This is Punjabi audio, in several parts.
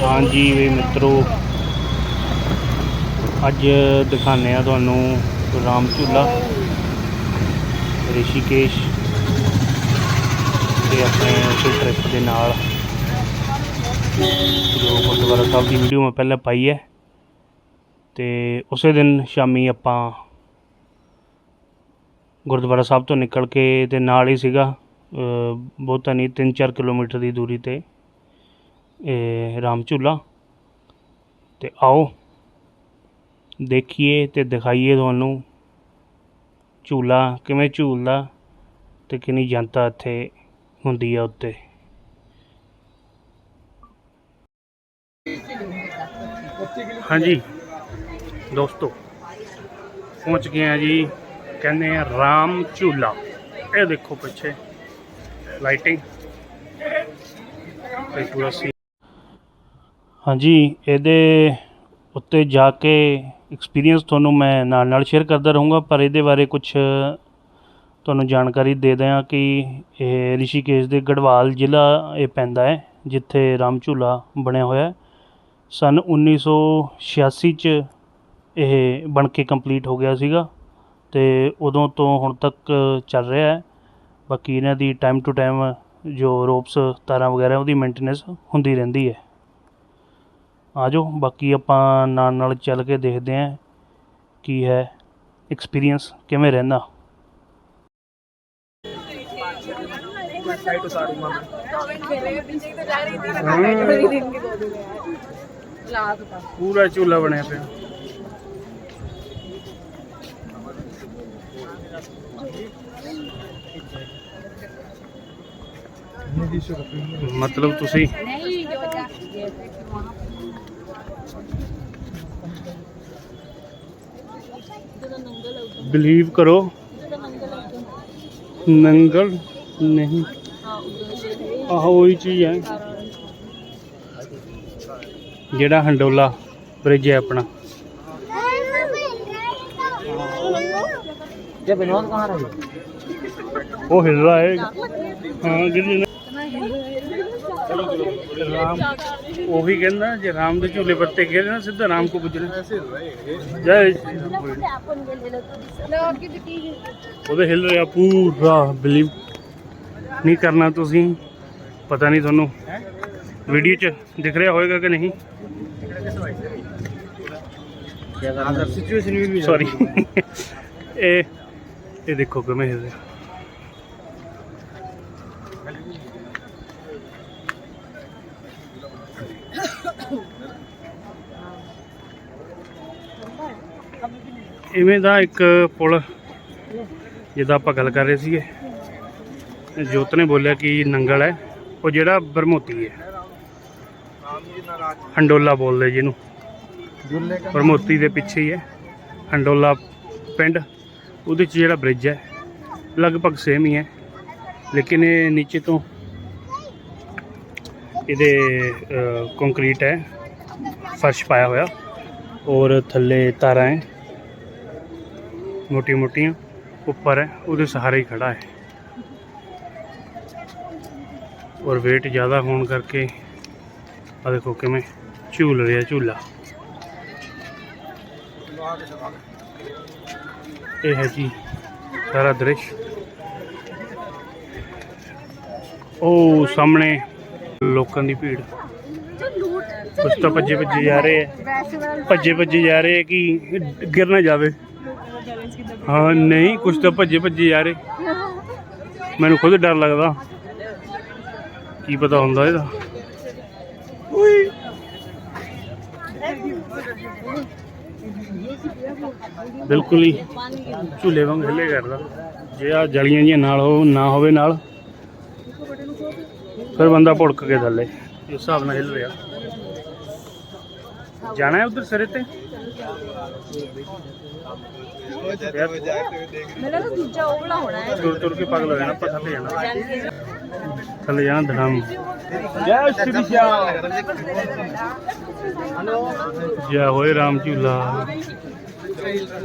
ਹਾਂਜੀ ਵੀ ਮਿੱਤਰੋ, ਅੱਜ ਦਿਖਾਣੇ ਆ ਤੁਹਾਨੂੰ ਰਾਮ ਝੂਲਾ, ਰਿਸ਼ੀਕੇਸ਼ ਤੇ ਆਪਣੇ ਉਸੇ ਟ੍ਰਿਪ ਦੇ ਨਾਲ। ਜੋ ਗੁਰਦੁਆਰਾ ਸਾਹਿਬ ਦੀ ਵੀਡੀਓ ਮੈਂ ਪਹਿਲਾਂ ਪਾਈ ਹੈ। ਤੇ ਉਸੇ ਦਿਨ ਸ਼ਾਮੀ ਆਪਾਂ ਗੁਰਦੁਆਰਾ ਸਾਹਿਬ ਤੋਂ ਨਿਕਲ ਕੇ ਤੇ ਨਾਲ ਹੀ ਸੀਗਾ। ਬਹੁਤਾ ਨਹੀਂ 3-4 ਕਿਲੋਮੀਟਰ ਦੀ ਦੂਰੀ ਤੇ, ਇਹ ਰਾਮ ਝੂਲਾ। ਤੇ ਆਓ, ਦੇਖੀਏ ਤੇ ਦਿਖਾਈਏ ਤੁਹਾਨੂੰ ਝੂਲਾ, ਕਿਵੇਂ ਝੂਲਦਾ ਤੇ ਕਿੰਨੀ ਜਨਤਾ ਇੱਥੇ ਹੁੰਦੀ ਆ ਉੱਤੇ। ਹਾਂਜੀ, ਦੋਸਤੋ, ਪਹੁੰਚ ਗਏ ਆ ਜੀ, ਕਹਿੰਦੇ ਆ ਰਾਮ ਝੂਲਾ। ਇਹ ਦੇਖੋ ਪਿੱਛੇ। ਲਾਈਟਿੰਗ। ਤੇ ਪੂਰਾ ਸੀ ਹਾਂਜੀ, ਇਹਦੇ ਉੱਤੇ ਜਾ ਕੇ ਐਕਸਪੀਰੀਅੰਸ ਤੁਹਾਨੂੰ ਮੈਂ ਨਾਲ ਨਾਲ ਸ਼ੇਅਰ ਕਰਦਾ ਰਹੂੰਗਾ, ਪਰ ਇਹਦੇ ਬਾਰੇ ਕੁਝ ਤੁਹਾਨੂੰ ਜਾਣਕਾਰੀ ਦੇ ਦਿਆਂ ਕਿ ਇਹ ਰਿਸ਼ੀਕੇਸ਼ ਦੇ ਗੜਵਾਲ ਜ਼ਿਲ੍ਹਾ ਇਹ ਪੈਂਦਾ ਹੈ, ਜਿੱਥੇ ਰਾਮ ਝੂਲਾ ਬਣਿਆ ਹੋਇਆ ਹੈ। ਸਨ 1986 ਚ ਇਹ ਬਣ ਕੇ ਕੰਪਲੀਟ ਹੋ ਗਿਆ ਸੀਗਾ, ਤੇ ਉਦੋਂ ਤੋਂ ਹੁਣ ਤੱਕ ਚੱਲ ਰਿਹਾ ਹੈ। ਬਾਕੀ ਇਹਨਾਂ ਦੀ ਟਾਈਮ ਟੂ ਟਾਈਮ ਜੋ ਰੋਪਸ ਤਾਰਾਂ ਵਗੈਰਾ ਉਹਦੀ ਮੇਨਟੇਨੈਂਸ ਹੁੰਦੀ ਰਹਿੰਦੀ ਹੈ। ਆ ਜਾਓ ਬਾਕੀ ਆਪਾਂ ਨਾਲ ਨਾਲ ਚੱਲ ਕੇ ਦੇਖਦੇ ਹਾਂ ਕੀ ਹੈ ਐਕਸਪੀਰੀਅੰਸ ਕਿਵੇਂ ਰਹਿੰਦਾ। ਪੂਰਾ ਝੂਲਾ ਬਣਿਆ ਪਿਆ। ਮਤਲਬ ਤੁਸੀਂ नहीं जो जैसे कि वहाँ ਬਿਲੀਵ ਕਰੋ ਨੰਗਲ ਨਹੀਂ ਆਹੋ ਉਹੀ ਚੀਜ਼ ਹੈ ਜਿਹੜਾ ਹੰਡੋਲਾ ਬ੍ਰਿਜ ਹੈ ਆਪਣਾ ये विनोद कहाँ रही ਉਹ ਹਿੱਲ ਰਿਹਾ ਹੈ ਹਾਂ ਗਿਰ ਉਹੀ ਕਹਿੰਦਾ ਜੇ ਰਾਮ ਦੇ ਝੂਲੇ ਪੱਤੇ ਗਿਰੇ ਨਾ ਸਿੱਧਾ ਰਾਮ ਕੋ ਪੁੱਜਣਾ ਜੈ ਉਹਦੇ ਹਿੱਲ ਰਿਹਾ ਪੂਰਾ ਬਿਲੀਵ ਨਹੀਂ ਕਰਨਾ ਤੁਸੀਂ। ਪਤਾ ਨਹੀਂ ਤੁਹਾਨੂੰ। ਵੀਡੀਓ 'ਚ ਦਿਖ ਰਿਹਾ ਹੋਏਗਾ ਕਿ ਨਹੀਂ? ਸੌਰੀ ਇਹ ਇਹ ਦੇਖੋ ਕਿਵੇਂ ਹਿੱਲ ਰਿਹਾ ਇਵੇਂ ਦਾ ਇੱਕ ਪੁਲ ਜਿਹਦਾ ਆਪਾਂ ਗੱਲ ਕਰ ਰਹੇ ਸੀਗੇ। ਜੋਤ ਨੇ ਬੋਲਿਆ ਕਿ ਨੰਗਲ ਹੈ, ਉਹ ਜਿਹੜਾ ਬਰਮੋਤੀ ਹੈ। ਹੰਡੋਲਾ ਬੋਲਦੇ ਜਿਹਨੂੰ। ਬਰਮੋਤੀ ਦੇ ਪਿੱਛੇ ਹੀ ਹੈ। ਹੰਡੋਲਾ ਪਿੰਡ, ਉਹਦੇ 'ਚ ਜਿਹੜਾ ਬ੍ਰਿਜ ਹੈ, ਲਗਭਗ ਸੇਮ ਹੀ ਹੈ। ਲੇਕਿਨ ਇਹ ਨੀਚੇ ਤੋਂ ਇਹਦੇ ਕੰਕਰੀਟ ਹੈ। ਫਰਸ਼ ਪਾਇਆ ਹੋਇਆ। ਔਰ ਥੱਲੇ ਤਾਰਾਂ ਹੈ। ਮੋਟੀ ਮੋਟੀਆਂ ਉੱਪਰ ਹੈ ਉਹਦੇ ਸਹਾਰੇ ਹੀ ਖੜਾ ਹੈ। ਔਰ weight ਜ਼ਿਆਦਾ ਹੋਣ ਕਰਕੇ ਆ ਦੇਖੋ ਕਿਵੇਂ ਝੂਲ ਰਿਹਾ ਝੂਲਾ। ਇਹ ਹੈ ਜੀ ਸਾਰਾ ਦ੍ਰਿਸ਼। ਉਹ ਸਾਹਮਣੇ ਲੋਕਾਂ ਦੀ ਭੀੜ। ਕੁਛ ਤਾਂ ਭੱਜੇ ਭੱਜੇ ਜਾ ਰਹੇ ਹੈ। ਭੱਜੇ ਭੱਜੇ ਜਾ ਰਹੇ ਹੈ ਕਿ ਗਿਰ ਨਾ ਜਾਵੇ। ਹਾਂ ਨਹੀਂ ਕੁਛ ਤਾਂ ਭੱਜੇ ਭੱਜੇ ਰਹੇ ਮੈਨੂੰ ਖੁਦ ਡਰ ਲੱਗਦਾ। ਕੀ ਪਤਾ ਹੁੰਦਾ ਇਹਦਾ। ਬਿਲਕੁਲ ਹੀ ਝੂਲੇ ਵਾਂਗ ਹਿੱਲੇ ਕਰਦਾ। ਜੇ ਆ ਜਲੀਆਂ ਜੀਆਂ ਨਾਲ ਹੋ ਨਾ ਹੋਵੇ ਨਾਲ ਫਿਰ ਬੰਦਾ ਭੁੜਕ ਕੇ ਥੱਲੇ ਇਸ ਹਿਸਾਬ ਨਾਲ ਹਿੱਲ ਰਿਹਾ। ਜਾਣਾ ਹੈ ਉਧਰ ਸਿਰੇ ਤੇ? ਮੇਰਾ ਤਾਂ ਦੂਜਾ ਉਹਲਾ ਹੋਣਾ ਹੈ। ਤੁਰ ਤੁਰ ਕੇ ਪਾਗਲ ਹੋ ਜਾਣਾ ਪਤਾ ਨਹੀਂ ਜਾਣਾ। ਥੱਲੇ ਜਾਣਾ ਧੜਾਮ ਜੈ ਸ਼੍ਰੀ ਸ਼ਾਮ ਜੈ ਹੋਏ ਰਾਮ ਝੂਲਾ।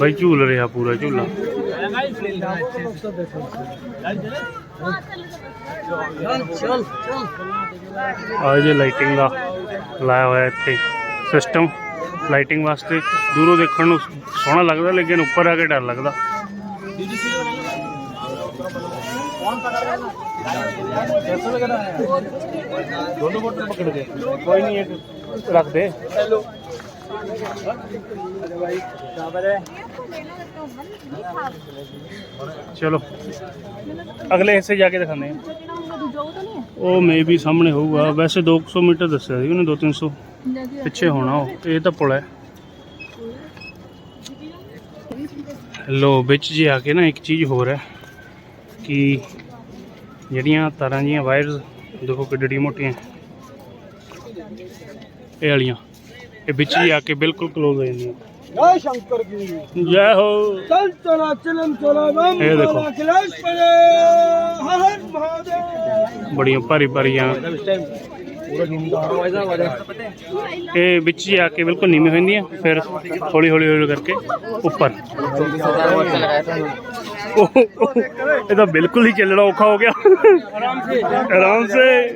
ਭਾਈ ਝੂਲ ਰਿਹਾ ਪੂਰਾ ਝੂਲਾ। ਆ ਜੇ ਲਾਈਟਿੰਗ ਦਾ ਲਾਇਆ ਹੋਇਆ ਇੱਥੇ। ਸਿਸਟਮ ਲਾਈਟਿੰਗ ਵਾਸਤੇ ਦੂਰੋਂ ਦੇਖਣ ਨੂੰ ਸੋਹਣਾ ਲੱਗਦਾ ਲੇਕਿਨ ਉੱਪਰ ਆ ਕੇ ਡਰ ਲੱਗਦਾ। ਚਲੋ ਅਗਲੇ ਹਿੱਸੇ ਜਾ ਕੇ ਦਿਖਾਉਂਦੇ ਆ ਉਹ ਮੇਬੀ ਸਾਹਮਣੇ ਹੋਊਗਾ। ਵੈਸੇ 200 ਮੀਟਰ ਦੱਸਿਆ ਸੀ ਉਹਨੇ 2-300 ਪਿੱਛੇ ਹੋਣਾ ਉਹ ਇਹ ਤਾਂ ਪੁਲ ਹੈ। ਲੋ ਵਿੱਚ ਜੇ ਆ ਕੇ ਨਾ ਇੱਕ ਚੀਜ਼ ਹੋਰ ਹੈ ਕਿ ਜਿਹੜੀਆਂ ਤਾਰਾਂ ਜੀਆਂ ਵਾਇਰਸ ਦੇਖੋ ਕਿੱਡੀ ਮੋਟੀਆਂ ਇਹ ਵਾਲੀਆਂ ਇਹ ਵਿੱਚ ਹੀ ਆ ਕੇ ਬਿਲਕੁਲ ਕਲੋਜ਼ ਹੋ ਜਾਂਦੀਆਂ। ਜੈ ਸ਼ੰਕਰ ਕੀ ਜੈ ਹੋ। ਚਲ ਚਲਾ ਚਲਨ ਚਲਾ ਵੰਦ ਇਹ ਦੇਖੋ। ਬੜੀਆਂ ਭਾਰੀ ਭਾਰੀਆਂ ਇਹ ਵਿੱਚ ਹੀ ਆ ਕੇ ਬਿਲਕੁਲ ਨੀਵੇਂ ਹੋ ਜਾਂਦੀਆਂ ਫਿਰ ਹੌਲੀ ਹੌਲੀ ਹੌਲੀ ਕਰਕੇ ਉੱਪਰ। ਇਹ ਤਾਂ ਬਿਲਕੁਲ ਹੀ ਚੱਲਣਾ ਔਖਾ ਹੋ ਗਿਆ। ਆਰਾਮ ਸੇ। ਆਰਾਮ ਸੇ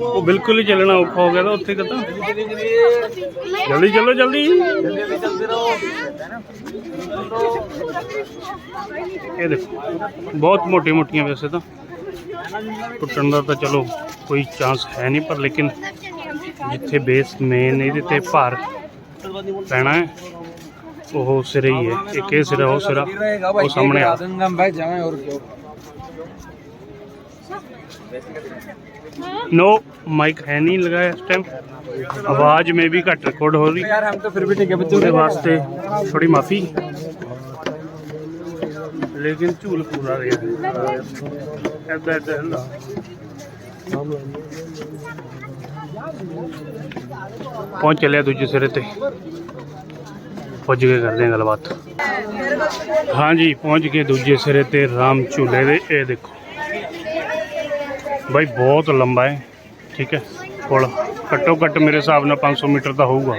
ਉਹ ਬਿਲਕੁਲ ਹੀ ਚੱਲਣਾ ਔਖਾ ਹੋ ਗਿਆ ਤਾਂ ਉੱਥੇ ਕਿਤਾ ਜਲਦੀ ਚੱਲੋ ਜਲਦੀ। ਇਹ ਦੇਖੋ ਬਹੁਤ ਮੋਟੀ ਮੋਟੀਆਂ ਵੈਸੇ ਤਾਂ। ਟੁੱਟਣ ਦਾ ਤਾਂ ਚਲੋ ਕੋਈ ਚਾਂਸ ਹੈ ਨਹੀਂ ਪਰ ਲੇਕਿਨ ਜਿੱਥੇ ਬੇਸ ਮੇਨ ਇਹਦੇ ਤੇ ਭਾਰ ਪੈਣਾ ਹੈ ਉਹ ਸਿਰੇ ਹੀ ਹੈ ਇੱਕ ਇਹ ਸਿਰਾ ਉਹ ਸਿਰਾ ਉਹ ਸਾਹਮਣੇ ਆ आदमगम भाई जाए और क्यों नो माइक है नहीं लगाया इस टाइम आवाज में भी घट रिकॉर्ड हो रही यार हम तो फिर भी ठीक है बच्चों ਉਹਦੇ ਵਾਸਤੇ ਥੋੜੀ ਮਾਫੀ ਲੇਕਿਨ ਝੂਲ ਪੂਰਾ ਰਿਹਾ ਪਹੁੰਚ ਚੱਲਿਆ ਦੂਜੇ ਸਿਰੇ ਤੇ। ਪੁੱਜ ਕੇ ਕਰਦੇ ਹਾਂ ਗੱਲਬਾਤ। ਹਾਂਜੀ, ਪਹੁੰਚ ਕੇ ਦੂਜੇ ਸਿਰੇ ਤੇ ਰਾਮ ਝੂਲੇ ਦੇ। ਇਹ ਦੇਖੋ। ਭਾਈ ਬਹੁਤ ਲੰਬਾ ਹੈ। ਠੀਕ ਹੈ। ਪੁਲ ਘੱਟੋ ਘੱਟ ਮੇਰੇ ਹਿਸਾਬ ਨਾਲ 500 ਮੀਟਰ ਦਾ ਹੋਊਗਾ।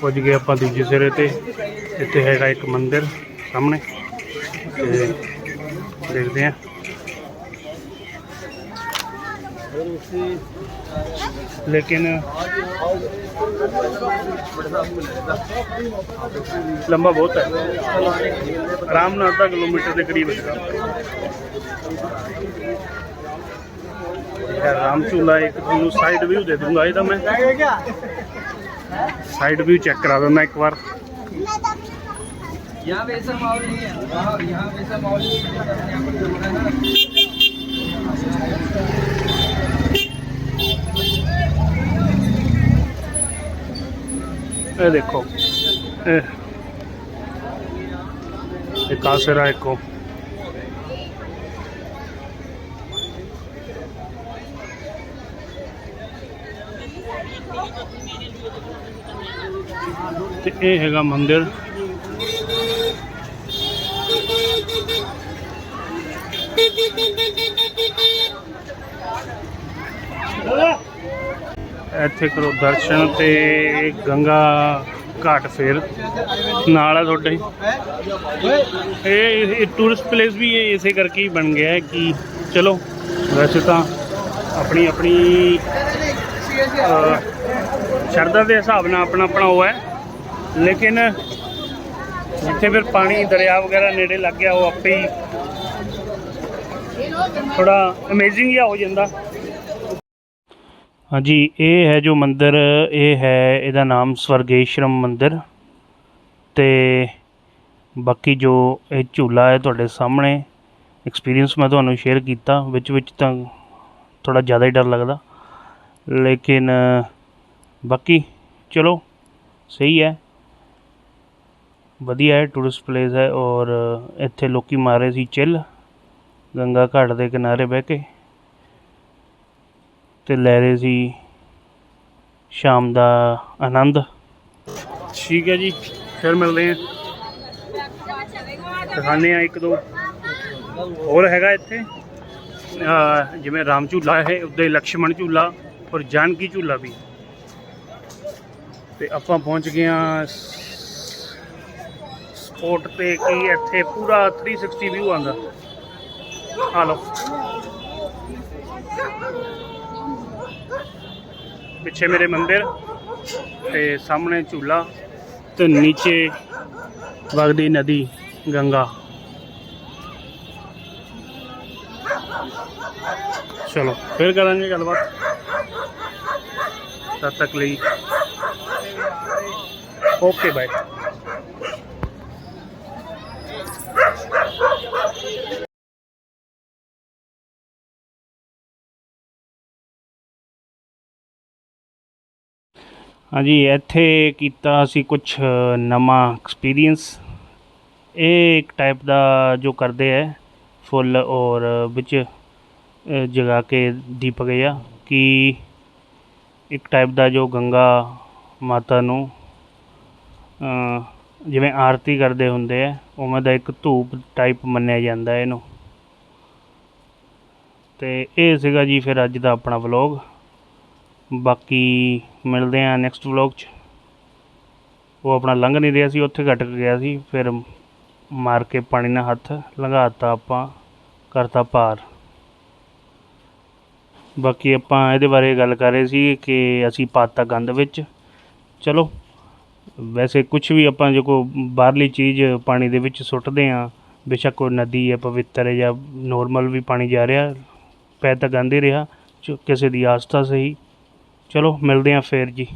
ਪੁੱਜ ਗਏ ਆਪਾਂ ਦੂਜੇ ਸਿਰੇ ਤੇ। ਇੱਥੇ ਹੈਗਾ ਇੱਕ ਮੰਦਿਰ ਸਾਹਮਣੇ। ਤੇ ਦੇਖਦੇ ਹਾਂ। ਲੇਕਿਨ ਲੰਬਾ ਬਹੁਤ ਹੈ। ਆਰਾਮ ਨਾਲ ਅੱਧਾ ਕਿਲੋਮੀਟਰ ਦੇ ਕਰੀਬ ਹੈਗਾ। ਇਹ ਰਾਮ ਝੂਲਾ ਇੱਕ ਤੁਹਾਨੂੰ ਸਾਈਡ ਵਿਊ ਦੇ ਦੂੰਗਾ ਇਹਦਾ ਮੈਂ क्या ਸਾਈਡ ਵਿਊ ਚੈੱਕ ਕਰਾ ਦਿੰਦਾ ਇੱਕ ਵਾਰ यहाँ पे ऐसा माहौल नहीं है वहाँ यहाँ पे ऐसा माहौल नहीं है यहाँ पर जो है ना ਇਹ ਦੇਖੋ ਇਹ ਇੱਕ ਆਸਰਾ ਇੱਕੋ ਤੇ ਇਹ ਹੈਗਾ ਮੰਦਿਰ। ਇੱਥੇ ਕਰੋ ਦਰਸ਼ਨ ਤੇ ਗੰਗਾ ਘਾਟ ਫੇਰ। ਨਾਲ ਆ ਤੁਹਾਡੇ ਇਹ ਇਹ ਟੂਰਿਸਟ ਪਲੇਸ ਵੀ ਇਹ ਇਸੇ ਕਰਕੇ ਹੀ ਬਣ ਗਿਆ ਹੈ ਕਿ ਚਲੋ, ਵੈਸੇ ਤਾਂ ਆਪਣੀ ਆਪਣੀ ਸ਼ਰਧਾ ਦੇ ਹਿਸਾਬ ਨਾਲ ਆਪਣਾ ਆਪਣਾ ਉਹ ਹੈ। ਲੇਕਿਨ ਜਿੱਥੇ ਫਿਰ ਪਾਣੀ, ਦਰਿਆ ਵਗੈਰਾ ਨੇੜੇ ਲੱਗ ਗਿਆ, ਉਹ ਆਪੇ ਹੀ ਥੋੜਾ ਅਮੇਜ਼ਿੰਗ ਜਿਹਾ ਹੋ ਜਾਂਦਾ। ਹਾਂਜੀ, ਇਹ ਹੈ ਜੋ ਮੰਦਿਰ, ਇਹ ਹੈ ਇਹਦਾ ਨਾਮ ਸਵਰਗੇਸ਼ਰਮ ਮੰਦਿਰ। ਤੇ ਬਾਕੀ ਜੋ ਇਹ ਝੂਲਾ ਹੈ ਤੁਹਾਡੇ ਸਾਹਮਣੇ ਐਕਸਪੀਰੀਅੰਸ ਮੈਂ ਤੁਹਾਨੂੰ ਸ਼ੇਅਰ ਕੀਤਾ, ਵਿੱਚ ਵਿੱਚ ਤਾਂ ਥੋੜਾ ਜ਼ਿਆਦਾ ਹੀ ਡਰ ਲੱਗਦਾ। ਲੇਕਿਨ, ਬਾਕੀ, ਚਲੋ, ਸਹੀ ਹੈ। ਵਧੀਆ ਹੈ ਟੂਰਿਸਟ ਪਲੇਸ ਹੈ ਔਰ ਇੱਥੇ ਲੋਕੀ ਮਾਰੇ ਸੀ ਚਿੱਲ ਗੰਗਾ ਘਾਟ ਦੇ ਕਿਨਾਰੇ ਬਹਿ ਕੇ। ਤੇ ਲੈ ਰਹੇ ਸੀ ਸ਼ਾਮ ਦਾ ਆਨੰਦ। ਠੀਕ ਹੈ ਜੀ, ਫਿਰ ਮਿਲਦੇ ਹਾਂ। ਦਿਖਾਉਂਦੇ ਹਾਂ ਇੱਕ ਦੋ। ਹੋਰ ਹੈਗਾ ਇੱਥੇ? ਜਿਵੇਂ ਰਾਮ ਝੂਲਾ ਹੈ ਉੱਦਾਂ ਹੀ ਲਕਸ਼ਮਣ ਝੂਲਾ। ਔਰ ਜਾਨਕੀ ਝੂਲਾ ਵੀ। ਤੇ ਆਪਾਂ ਪਹੁੰਚ ਗਏ ਹਾਂ ਸਪੋਰਟ ਤੇ ਕੀ ਇੱਥੇ ਪੂਰਾ 360 ਵਿਊ ਆਉਂਦਾ। ਆ ਲਓ। ਪਿੱਛੇ ਮੇਰੇ ਮੰਦਿਰ ਤੇ ਸਾਹਮਣੇ ਝੂਲਾ ਤੇ ਨੀਚੇ ਵਗਦੀ ਨਦੀ, ਗੰਗਾ। ਚਲੋ, ਫਿਰ ਕਰਾਂਗੇ ਗੱਲਬਾਤ। ਤਦ ਤੱਕ ਲਈ। ਓਕੇ ਬਾਏ ਹਾਂਜੀ, ਇੱਥੇ ਕੀਤਾ ਅਸੀਂ ਕੁਝ ਨਵਾਂ ਐਕਸਪੀਰੀਅੰਸ ਇਹ ਇੱਕ ਟਾਈਪ ਦਾ ਜੋ ਕਰਦੇ ਹੈ ਫੁੱਲ ਔਰ ਵਿੱਚ ਜਗਾ ਕੇ ਦੀਪਕ ਆ, ਕਿ ਇੱਕ ਟਾਈਪ ਦਾ ਜੋ ਗੰਗਾ ਮਾਤਾ ਨੂੰ ਜਿਵੇਂ ਆਰਤੀ ਕਰਦੇ ਹੁੰਦੇ ਆ, ਉਵੇਂ ਦਾ ਇੱਕ ਧੂਪ ਟਾਈਪ ਮੰਨਿਆ ਜਾਂਦਾ ਇਹਨੂੰ। ਤੇ ਇਹ ਸੀਗਾ ਜੀ ਫਿਰ ਅੱਜ ਦਾ ਆਪਣਾ ਵਲੌਗ ਬਾਕੀ ਮਿਲਦੇ ਆ ਨੈਕਸਟ ਵਲੌਗ 'ਚ। ਉਹ ਆਪਣਾ ਲੰਘ ਨਹੀਂ ਰਿਹਾ ਸੀ, ਉੱਥੇ ਘਟਕ ਗਿਆ ਸੀ, ਫਿਰ ਮਾਰ ਕੇ ਪਾਣੀ ਨਾਲ ਹੱਥ ਲੰਘਾਤਾ ਆਪਾਂ, ਕਰਤਾ ਪਾਰ ਬਾਕੀ ਆਪਾਂ ਇਹਦੇ ਬਾਰੇ ਗੱਲ ਕਰ ਰਹੇ ਸੀ ਕਿ ਅਸੀਂ ਪਾਤਾ ਗੰਦ ਵਿੱਚ। ਚਲੋ, ਵੈਸੇ ਕੁਝ ਵੀ ਆਪਾਂ ਜੇ ਕੋ ਬਾਹਰਲੀ ਚੀਜ਼ ਪਾਣੀ ਦੇ ਵਿੱਚ ਸੁੱਟਦੇ ਆ ਬੇਸ਼ੱਕ ਉਹ ਨਦੀ ਹੈ, ਪਵਿੱਤਰ ਹੈ ਜਾਂ ਨੋਰਮਲ ਵੀ ਪਾਣੀ ਜਾ ਰਿਹਾ, ਪੈ ਤਾਂ ਗੰਦ ਹੀ ਰਿਹਾ, ਜੋ ਕਿਸੇ ਦੀ ਆਸਥਾ ਸਹੀ। ਚਲੋ, ਮਿਲਦੇ ਆ ਫੇਰ ਜੀ।